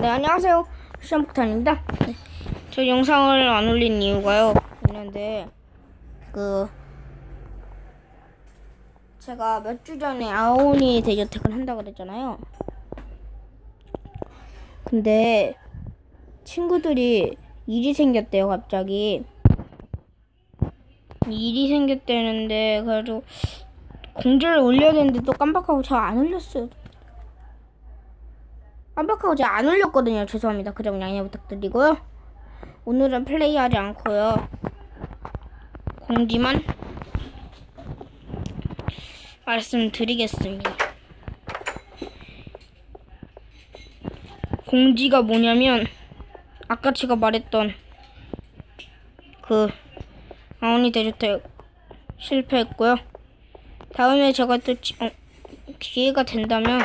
네, 안녕하세요. 시험폭탄입니다. 네, 저 영상을 안 올린 이유가요. 있는데, 그, 제가 몇 주 전에 아오니 대저택을 한다고 그랬잖아요. 근데, 친구들이 일이 생겼대요, 갑자기. 일이 생겼대는데, 그래도, 공지를 올려야 되는데 또 깜빡하고 저안 올렸어요. 깜빡하고 제가 안 올렸거든요. 죄송합니다. 그 점 양해 부탁드리고요. 오늘은 플레이하지 않고요. 공지만 말씀드리겠습니다. 공지가 뭐냐면 아까 제가 말했던 그 아오니 대주택 실패했고요. 다음에 제가 또 지- 어, 기회가 된다면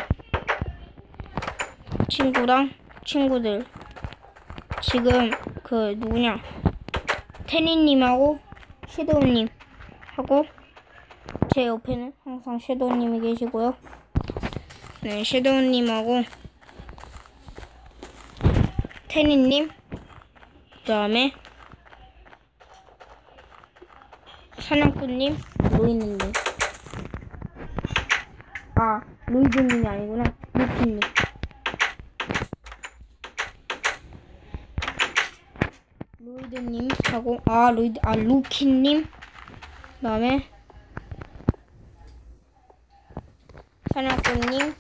친구랑 친구들. 지금 그 누구냐? 테니님하고 섀도우님 하고 제 옆에는 항상 섀도우님이 계시고요. 네, 섀도우님하고 테니님 그 다음에 사냥꾼님 로이는님 아 로이드님이 아니구나. 루피님 로이드님 하고 아 로이드 아 루키님? 그다음에. 사냥꾼님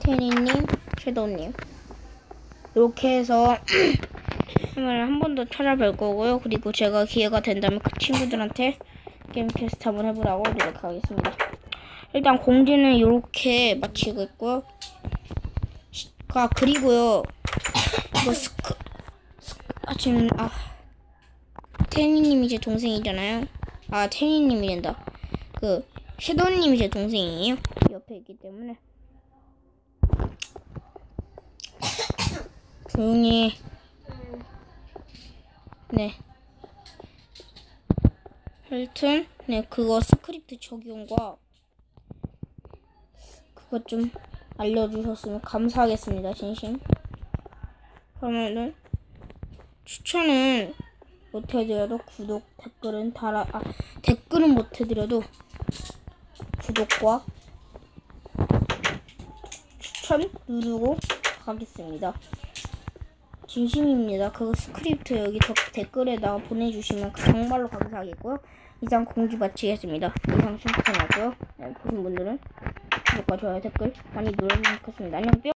테니님 섀도우님. 이렇게 해서 한번 한번 더 찾아뵐 거고요. 그리고 제가 기회가 된다면 그 친구들한테 게임 캐스트 한번 해보라고 노력하겠습니다. 일단 공지는 이렇게 마치고 있고요. 시- 아 그리고요. 이거 스크 아 지금 아 테니님 이 제 동생이잖아요. 아 테니님이 된다. 그 섀도우님이 제 동생이에요. 옆에 있기 때문에 조용히 네. 하여튼 네 그거 스크립트 적용과 그것 좀 알려주셨으면 감사하겠습니다 진심. 그러면은 추천은 못해드려도 구독, 댓글은 달아, 아, 댓글은 못해드려도 구독과 추천 누르고 가겠습니다. 진심입니다. 그 스크립트 여기 더 댓글에다가 보내주시면 정말로 감사하겠고요. 이상 공지 마치겠습니다. 이상 나고요. 네, 보신 분들은 구독과 좋아요, 댓글 많이 눌러주시면 좋겠습니다. 안녕 뿅!